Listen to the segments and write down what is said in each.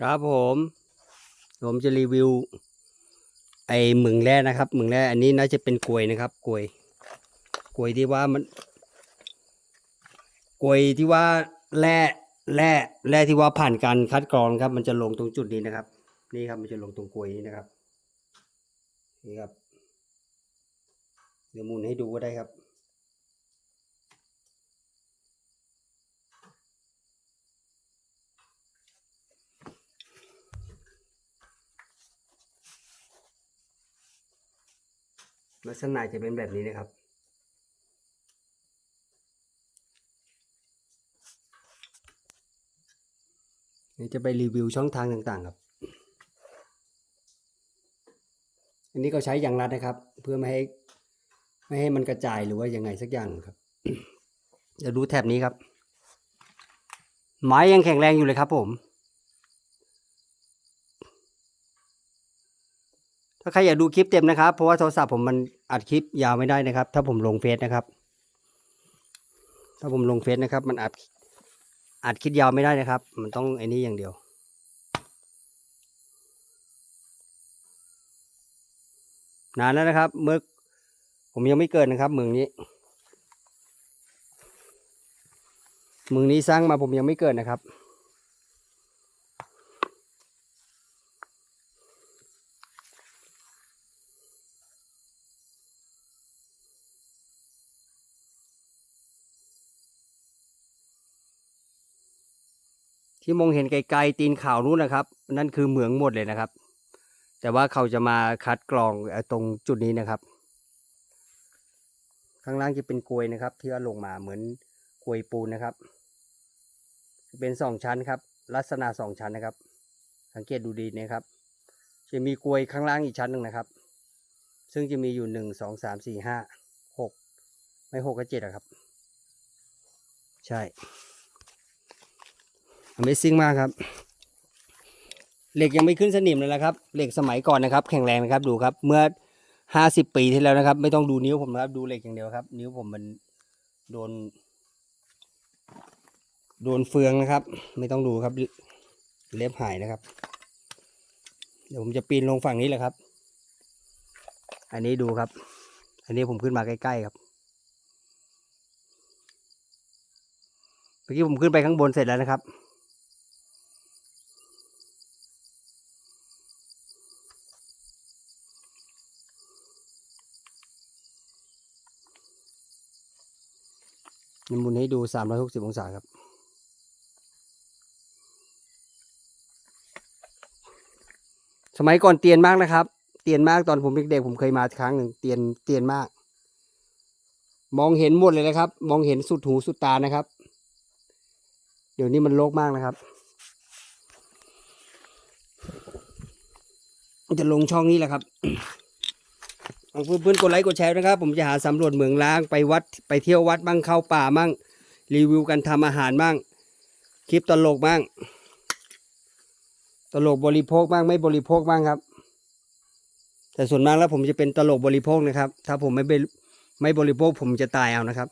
ครับผม ผมจะรีวิว ไอ้หมึงแร่นะครับหมึงแร่อันนี้น่าจะเป็นกลวยนะครับกลวยกลวยที่ว่ามันกลวยที่ว่าแร่แร่แร่ที่ว่าผ่านการคัดกรองครับ มันจะลงตรงจุดนี้นะครับ นี่ครับมันจะลงตรงกลวยนี้นะครับ นี่ครับ เดี๋ยวมุนให้ดูก็ได้ครับ ลักษณะจะเป็นแบบนี้นะครับ นี่จะไปรีวิวช่องทางต่างๆครับ อันนี้ก็ใช้ยางรัดนะครับ เพื่อไม่ให้ไม่ให้มันกระจายหรือว่ายังไงสักอย่างครับเดี๋ยวดูแถบนี้ครับ ไม้ยังแข็งแรงอยู่เลยครับผม ถ้าใครอยากดูคลิปเต็มนะครับ เพราะว่าโทรศัพท์ผมมันอัดคลิปยาวไม่ได้นะครับ ถ้าผมลงเฟซนะครับ ถ้าผมลงเฟซนะครับ มันอัดอัดคลิปยาวไม่ได้นะครับ มันต้องไอ้นี้อย่างเดียวนานแล้วนะครับเมื่อผมยังไม่เกิดนะครับ เมืองนี้ เมืองนี้สร้างมาผมยังไม่เกิดนะครับ ที่มองเห็นไกลๆตีนข่าวนู้นนะครับ นั่นคือเหมืองหมดเลยนะครับ แต่ว่าเขาจะมาคัดกรองตรงจุดนี้นะครับ ข้างล่างจะเป็นกลวยนะครับ ที่ว่าลงมาเหมือนกลวยปูนนะครับ เป็นสองชั้นครับ ลักษณะสองชั้นนะครับ สังเกตดูดีนะครับ จะมีกลวยข้างล่างอีกชั้นหนึ่งนะครับ ซึ่งจะมีอยู่หนึ่งสองสามสี่ห้าหกไม่หกก็เจ็ดอะครับ ใช่ Amazing มากครับ เหล็กยังไม่ขึ้นสนิมเลยนะครับ เหล็กสมัยก่อนนะครับ แข็งแรงนะครับดูครับ เมื่อห้าสิบปีที่แล้วนะครับ ไม่ต้องดูนิ้วผมนะครับ ดูเหล็กอย่างเดียวครับ นิ้วผมมันโดน โดนเฟืองนะครับ ไม่ต้องดูครับ เล็บหายนะครับ เดี๋ยวผมจะปีนลงฝั่งนี้แหละครับ อันนี้ดูครับ อันนี้ผมขึ้นมาใกล้ๆครับเมื่อกี้ผมขึ้นไปข้างบนเสร็จแล้วนะครับ มุนให้ดู360องศาครับสมัยก่อนเตียนมากนะครับ เตียนมากตอนผมเด็กๆผมเคยมาครั้งหนึ่งเตียนเตียนมาก มองเห็นหมดเลยนะครับ มองเห็นสุดหูสุดตานะครับ เดี๋ยวนี้มันโลกมากนะครับจะลงช่องนี้แหละครับ เพื่อนๆกดไลค์กดแชร์นะครับ ผมจะหาสำรวจเมืองล้างไปวัดไปเที่ยววัดบ้างเข้าป่ามั่งรีวิวกันทำอาหารบ้างคลิปตลกบ้าง ตลกบริโภคบ้างไม่บริโภคบ้างครับ แต่ส่วนมากแล้วผมจะเป็นตลกบริโภคนะครับ ถ้าผมไม่เป็นไม่บริโภคผมจะตายเอานะครับ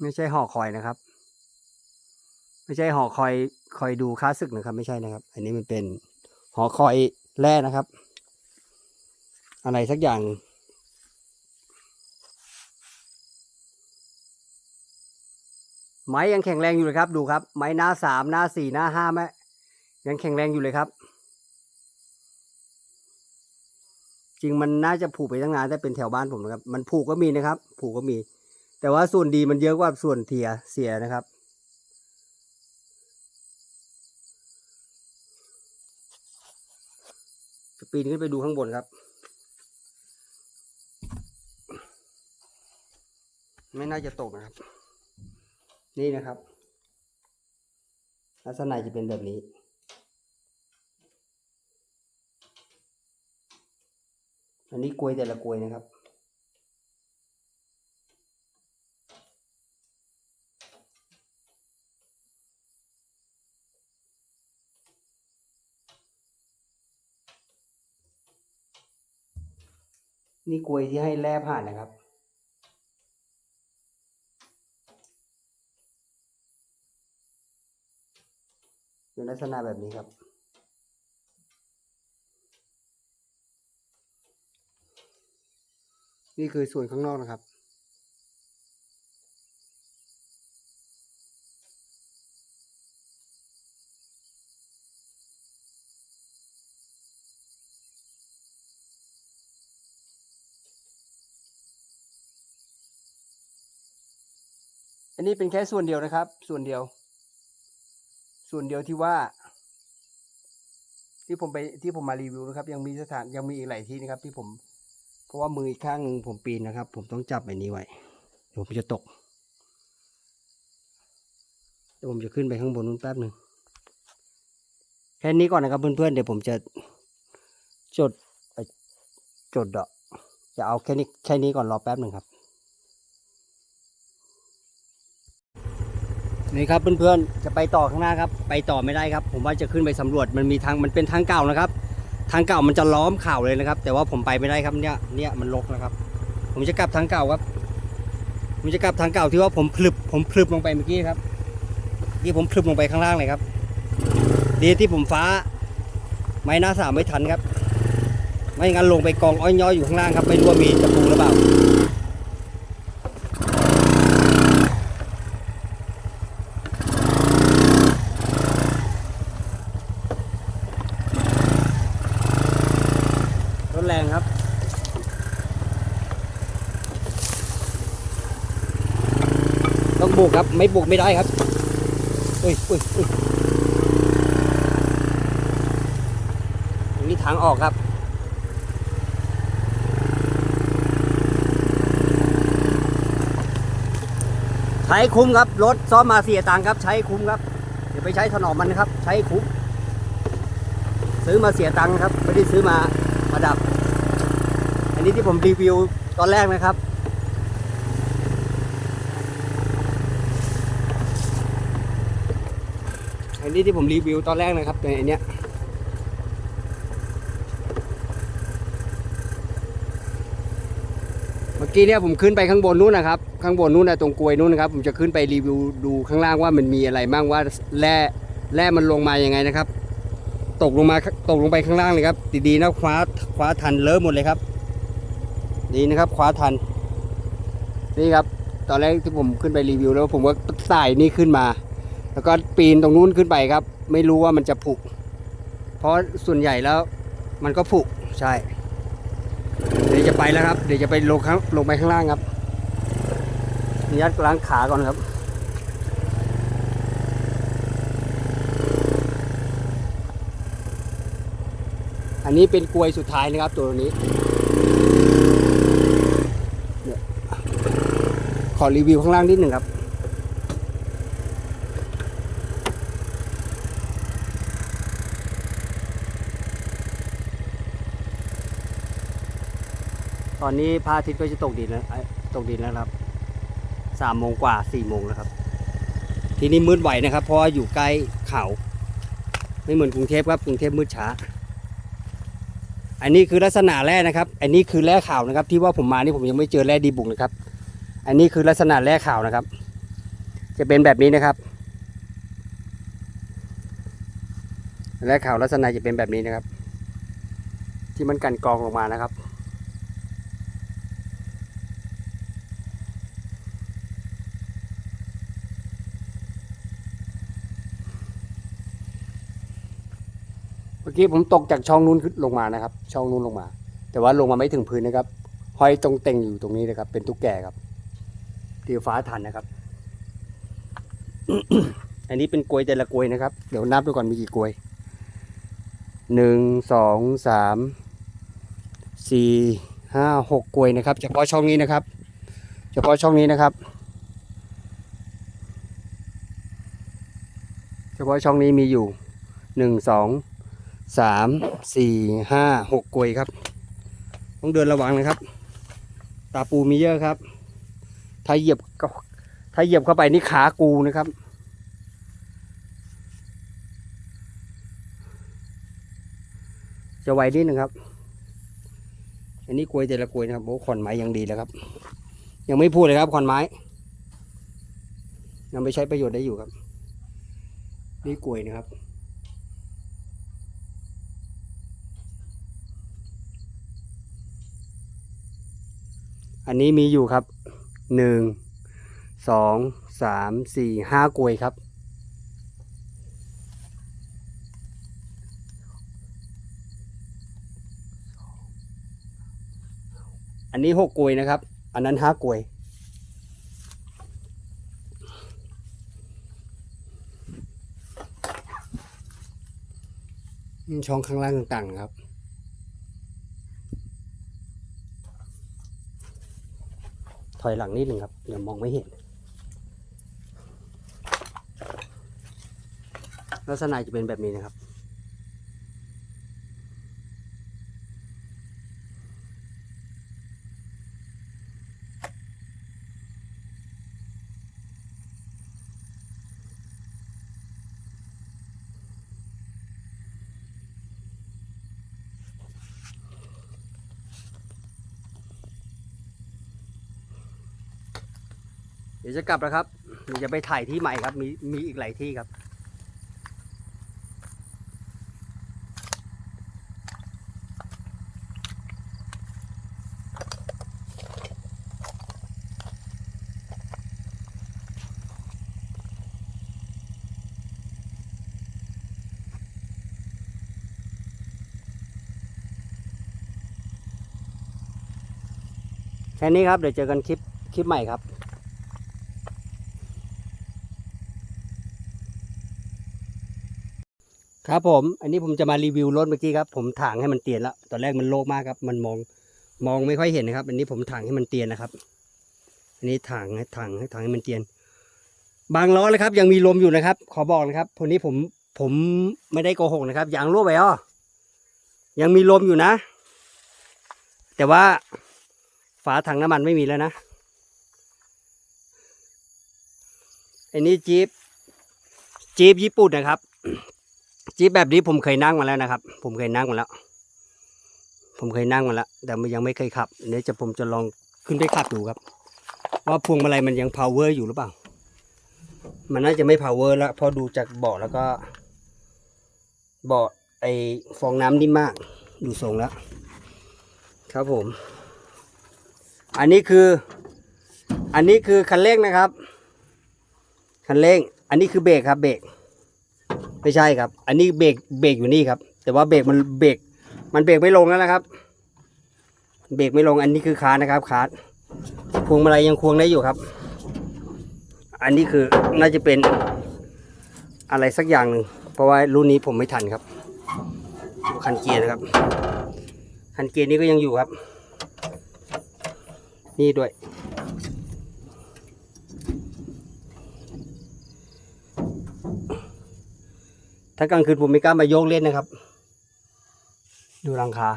ไม่ใช่ห่อคอยนะครับ ไม่ใช่หอคอยคอยดูค้าศึกนะครับ ไม่ใช่นะครับ อันนี้มันเป็นหอคอยแร่นะครับ อะไรสักอย่างไม้ยังแข็งแรงอยู่เลยครับ ดูครับ ไม้หน้าสามหน้าสี่หน้าห้าแม่ยังแข็งแรงอยู่เลยครับ จริงมันน่าจะผูกไปตั้งนานแต่เป็นแถวบ้านผมนะครับ มันผูกก็มีนะครับ ผูกก็มี แต่ว่าส่วนดีมันเยอะกว่าส่วนเทียเสียนะครับ จะ ปีนขึ้นไปดูข้างบนครับไม่น่าจะตกนะครับ นี่นะครับ ลักษณะจะเป็นแบบนี้ อันนี้กลวยแต่ละกลวยนะครับ นี่กลวยที่ให้แล่ผ่านนะครับ เป็นลักษณะแบบนี้ครับนี่คือส่วนข้างนอกนะครับ อันนี้เป็นแค่ส่วนเดียวนะครับ ส่วนเดียว ส่วนเดียวที่ว่า ที่ผมไปที่ผมมารีวิวนะครับ ยังมีสถานยังมีอีกหลายที่นะครับ ที่ผม เพราะว่ามืออีกข้างหนึ่งผมปีนนะครับ ผมต้องจับไอ้นี้ไว้เดี๋ยวผมจะตกเดี๋ยวผมจะขึ้นไปข้างบนนู้นแป๊บหนึ่งแค่นี้ก่อนนะครับเพื่อนๆเดี๋ยวผมจะจดจดเดาะจะเอาแค่นี้แค่นี้ก่อนรอแป๊บหนึ่งครับ นี่ครับเพื่อนๆจะไปต่อข้างหน้าครับ ไปต่อไม่ได้ครับ ผมว่าจะขึ้นไปสำรวจมันมีทางมันเป็นทางเก่านะครับ ทางเก่ามันจะล้อมเข่าเลยนะครับ แต่ว่าผมไปไม่ได้ครับเนี่ยเนี่ยมันรกนะครับ ผมจะกลับทางเก่าครับ ผมจะกลับทางเก่าที่ว่าผมพลึบผมพลึบลงไปเมื่อกี้ครับที่ผมพลึบลงไปข้างล่างเลยครับ ดีที่ผมฟ้า ไม้หน้าสามไม่ทันครับ ไม่งั้นลงไปกองอ้อยย้อยอยู่ข้างล่างครับไม่รู้ว่ามีตะปูหรือเปล่า รถแรงครับ ต้องบุกครับ ไม่บุกไม่ได้ครับอุ้ยอุ้ยอุ้ยตรงนี้ทางออกครับใช้คุ้มครับ รถซ้อมมาเสียตังค์ครับ ใช้คุ้มครับอย่าไปใช้ถนอมมันนะครับ ใช้คุ้ม ซื้อมาเสียตังค์ครับ ไม่ได้ซื้อมาประดับ อันนี้ที่ผมรีวิวตอนแรกนะครับ นี้ที่ผมรีวิวตอนแรกนะครับในอันเนี้ยเมื่อกี้เนี่ยผมขึ้นไปข้างบนนู้นนะครับ ข้างบนนู้นนะตรงกลวยนู้นนะครับ ผมจะขึ้นไปรีวิวดูข้างล่างว่ามันมีอะไรบ้างว่าแร่แร่มันลงมายังไงนะครับ ตกลงมาตกลงไปข้างล่างเลยครับดีๆนะคว้าคว้าทันเลอะหมดเลยครับดีนะครับคว้าทัน นี่ครับ ตอนแรกที่ผมขึ้นไปรีวิวแล้วผมก็ใส่นี่ขึ้นมา แล้วก็ปีนตรงนู้นขึ้นไปครับ ไม่รู้ว่ามันจะผุเพราะส่วนใหญ่แล้วมันก็ผุใช่ เดี๋ยวจะไปแล้วครับ เดี๋ยวจะไปลงข้างลงไปข้างล่างครับยัดล้างขาก่อนครับอันนี้เป็นกลวยสุดท้ายนะครับตัวนี้เนี่ยขอรีวิวข้างล่างนิดหนึ่งครับ อนนี้พระอาทิตย์ก็จะตกดินแล้วตกดินแล้วครับสามโมงกว่าสี่โมงแล้วครับ ทีนี้มืดไหวนะครับ เพราะอยู่ใกล้เขาไม่เหมือนกรุงเทพครับกรุงเทพมืดช้า อันนี้คือลักษณะแร่นะครับ อันนี้คือแร่ขาวนะครับ ที่ว่าผมมานี่ผมยังไม่เจอแร่ดีบุกนะครับ อันนี้คือลักษณะแร่ขาวนะครับ จะเป็นแบบนี้นะครับแร่ขาวลักษณะจะเป็นแบบนี้นะครับ ที่มันกันกรองลงมานะครับ กี้ผมตกจากช่องนู้นขึ้นลงมานะครับ ช่องนู้นลงมา แต่ว่าลงมาไม่ถึงพื้นนะครับห้อยตรงเต็งอยู่ตรงนี้นะครับ เป็นตุ๊กแกครับที่ฟ้าทันนะครับ อันนี้เป็นกลวยแต่ละกลวยนะครับ เดี๋ยวนับดูก่อนมีกี่กลวยหนึ่งสองสามสี่ห้าหกกลวยนะครับ เฉพาะช่องนี้นะครับ เฉพาะช่องนี้นะครับ เฉพาะช่องนี้มีอยู่หนึ่งสอง สามสี่ห้าหกกลวยครับ ต้องเดินระวังนะครับ ตาปูมีเยอะครับ ถ้าเหยียบก็ถ้าเหยียบเข้าไปนี่ขากูนะครับจะไวนิดนึงครับ อันนี้กลวยแต่ละกลวยนะครับโอ้ขอนไม้ยังดีแล้วครับ ยังไม่พูดเลยครับขอนไม้ยังไปใช้ประโยชน์ได้อยู่ครับ นี่กลวยนะครับ นนี้มีอยู่ครับหนึ่งสองสามสี่ห้ากลวยครับ อันนี้หกกลวยนะครับ อันนั้นห้ากลวยช่องข้างล่างต่างๆครับ อยหลังนิดหนึ่งครับเดี๋ยวมองไม่เห็น ลักษณะจะเป็นแบบนี้นะครับ ดี๋ยวจะกลับแล้วครับเดี๋ยวจะไปถ่ายที่ใหม่ครับ มีมีอีกหลายที่ครับแค่นี้ครับ เดี๋ยวเจอกันคลิป คลิปใหม่ครับ ครับผม อันนี้ผมจะมารีวิวรถเมื่อกี้ครับ ผมถางให้มันเตียนแล้ว ตอนแรกมันโล่งมากครับ มันมองมองไม่ค่อยเห็นนะครับ อันนี้ผมถางให้มันเตียนนะครับ อันนี้ถางให้ถางให้ถางให้มันเตียน บางล้อเลยครับ ยังมีลมอยู่นะครับ ขอบอกนะครับคนนี้ผมผมไม่ได้โกหกนะครับยางรั่วไปอะยังมีลมอยู่นะ แต่ว่าฝาถังน้ำมันไม่มีแล้วนะ อันนี้จี๊ปจี๊ปญี่ปุ่นนะครับ จี๊ปแบบนี้ผมเคยนั่งมาแล้วนะครับ ผมเคยนั่งมาแล้ว ผมเคยนั่งมาแล้ว แต่มันยังไม่เคยขับเดี๋ยวจะผมจะลองขึ้นไปขับดูครับ ว่าพวงมาลัยมันยัง power อยู่หรือเปล่า มันน่าจะไม่ power แล้วพอดูจากเบาะแล้วก็เบาะไอฟองน้ำนิ่มมาก ดูทรงแล้ว ครับผม อันนี้คือ อันนี้คือคันเร่งนะครับ คันเร่ง อันนี้คือเบรกครับเบรก ไม่ใช่ครับ อันนี้เบรกเบรกอยู่นี่ครับ แต่ว่าเบรกมันเบรกมันเบรกไม่ลงแล้วนะครับ เบรกไม่ลงอันนี้คือคานะครับคาพวงมาลัยยังควงได้อยู่ครับ อันนี้คือน่าจะเป็นอะไรสักอย่างหนึ่งเพราะว่ารุ่นนี้ผมไม่ทันครับคันเกียร์นะครับคันเกียร์นี้ก็ยังอยู่ครับ นี่ด้วย ถ้ากลางคืนผมไม่กล้ามาโยกเล่นนะครับ ดูรังคา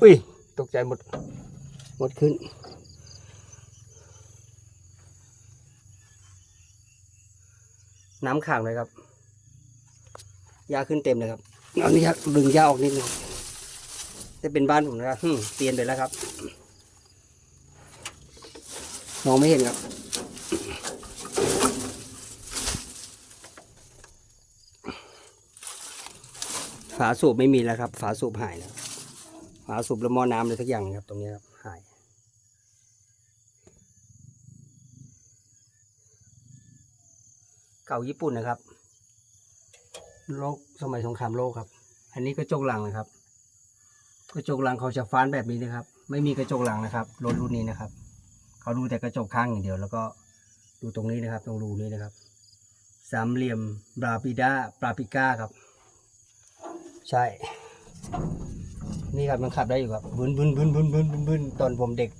อุ้ย ตกใจหมด หมดขึ้น น้ำขังเลยครับ ยาขึ้นเต็มเลยครับ เอานี่ครับดึงยาออกนิดนึงจะเป็นบ้านผมนะครับหึ่มเตียนไปแล้วครับ มองไม่เห็นครับ ฝาสูบไม่มีแล้วครับ ฝาสูบหายแล้วฝาสูบแล้วหม้อน้ำอะไรสักอย่างครับ ตรงนี้ครับ หายเก่าญี่ปุ่นนะครับ โลกสมัยสงครามโลกครับ อันนี้กระจกหลังนะครับ กระจกหลังเขาจะฟ้านแบบนี้นะครับ ไม่มีกระจกหลังนะครับรถรุ่นนี้นะครับ เขาดูแต่กระจกข้างอย่างเดียว แล้วก็ดูตรงนี้นะครับ ตรงรูนี้นะครับ สามเหลี่ยมบราปิด้าปราปิก้าครับ ใช่ นี่ครับมันขับได้อยู่ครับบึนบึนบึนบึนบึนบึนบึนตอนผมเด็ก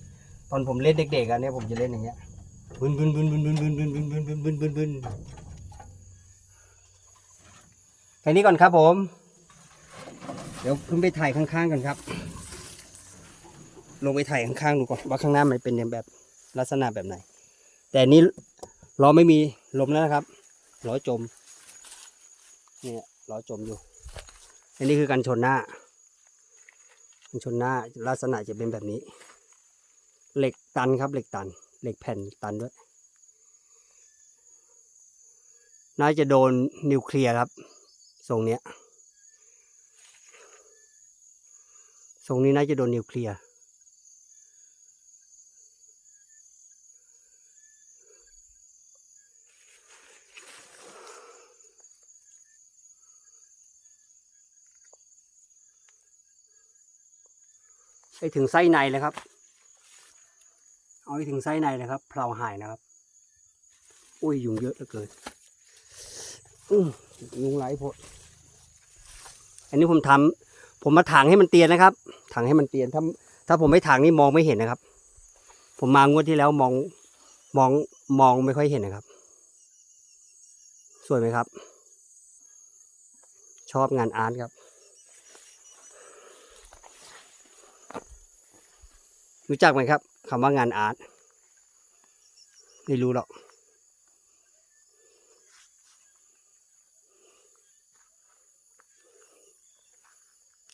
ตอนผมเล่นเด็กๆอันนี้ผมจะเล่นอย่างเงี้ยบึนบึนบึนบึนบึนบึนบึนบึนบึนบึนบึนบึนบึน แค่นี้ก่อนครับผม เดี๋ยวขึ้นไปถ่ายข้างๆกันครับ ลงไปถ่ายข้างๆดูก่อนว่าข้างหน้ามันเป็นแบบลักษณะแบบไหน แต่นี้ล้อไม่มีลมแล้วนะครับล้อจมเนี่ยล้อจมอยู่อันนี้คือการชนหน้ากันชนหน้าลักษณะจะเป็นแบบนี้ เหล็กตันครับ เหล็กตัน เหล็กแผ่นตันด้วย น่าจะโดนนิวเคลียร์ครับ ทรงเนี้ยทรงนี้น่าจะโดนนิวเคลียร์ไปถึงไส้ในเลยครับ เอาไปถึงไส้ในเลยครับเพลาหายนะครับ อุ้ยยุงเยอะเหลือเกิน ยุงไหลพดอันนี้ผมทำผมมาถางให้มันเตียนนะครับถางให้มันเตียนถ้าถ้าผมไม่ถางนี่มองไม่เห็นนะครับ ผมมางวดที่แล้วมองมองมองไม่ค่อยเห็นนะครับ สวยไหมครับ ชอบงานอาร์ตครับ รู้จักไหมครับคำว่างานอาร์ตไม่รู้หรอก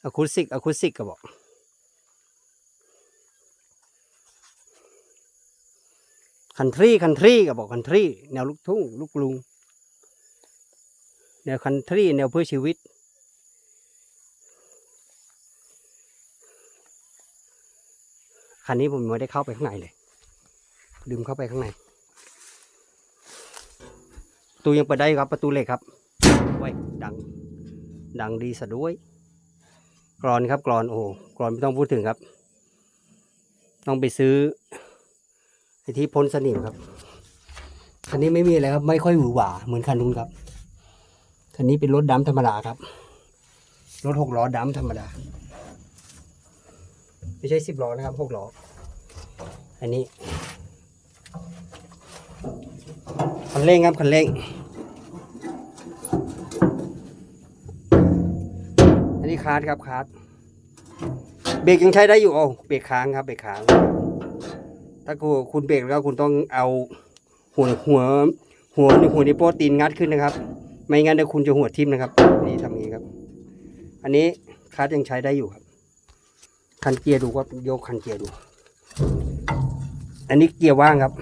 อะคูสิกอะคูสิกก็บอกคันทรีคันทรีก็บอกคันทรีแนวลูกทุ่งลูกกรุงแนวคันทรีแนวเพื่อชีวิต คันนี้ผมไม่ได้เข้าไปข้างในเลยลืมเข้าไปข้างในประตูยังเปิดได้ครับประตูเหล็กครับไว้ยดัง ดังดีซะด้วย กรอนครับกรอนโอ้กรอนไม่ต้องพูดถึงครับ ต้องไปซื้อไอที่พ่นสนิมครับคันนี้ไม่มีอะไรครับ ไม่ค่อยหวือหวาเหมือนคันนู้นครับคันนี้เป็นรถดำธรรมดาครับรถหกล้อดำธรรมดา ไม่ใช่สิบล้อนะครับหกล้ออันนี้คันเร่งครับคันเร่ง อันนี้คาร์ดครับคาร์ด เบรกยังใช้ได้อยู่โอ้เบรกค้างครับเบรกค้าง ถ้าคุณเบรกแล้วคุณต้องเอาหัวหัว หัวหัวนิโป้ตีนงัดขึ้นนะครับ ไม่งั้นเดี๋ยวคุณจะหัวทิ่มนะครับ นี่ทำอย่างนี้ครับ อันนี้คาร์ดยังใช้ได้อยู่ครับ คันเกียร์ดูก็ยกคันเกียร์ดู อันนี้เกียร์ว่างครับ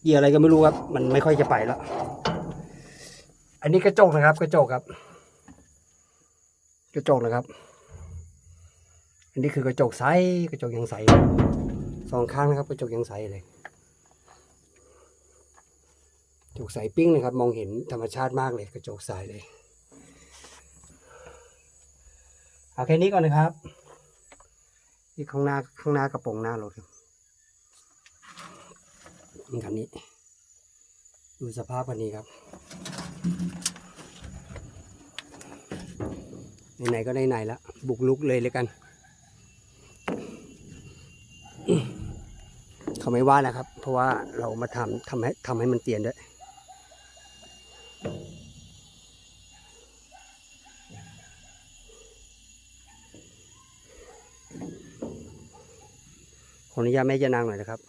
เกียร์อะไรก็ไม่รู้ครับ มันไม่ค่อยจะไปแล้ว อันนี้กระจกนะครับ กระจกครับ กระจกนะครับ อันนี้คือกระจกใสกระจกยังใสสองข้างนะครับ กระจกยังใสเลยกระจกใสปิ้งนะครับ มองเห็นธรรมชาติมากเลย กระจกใสเลยเอาแค่นี้ก่อนนะครับที่ข้างหน้าข้างหน้ากระโปรงหน้ารถครับนี่คันนี้ ดูสภาพคันนี้ครับ ไหนๆก็ไหนๆแล้วบุกลุกเลยเลยกัน เขาไม่ว่านะครับ เพราะว่าเรามาทำทำให้ทำให้มันเตียนด้วยขออนุญาตแม่ยานางหน่อยนะครับ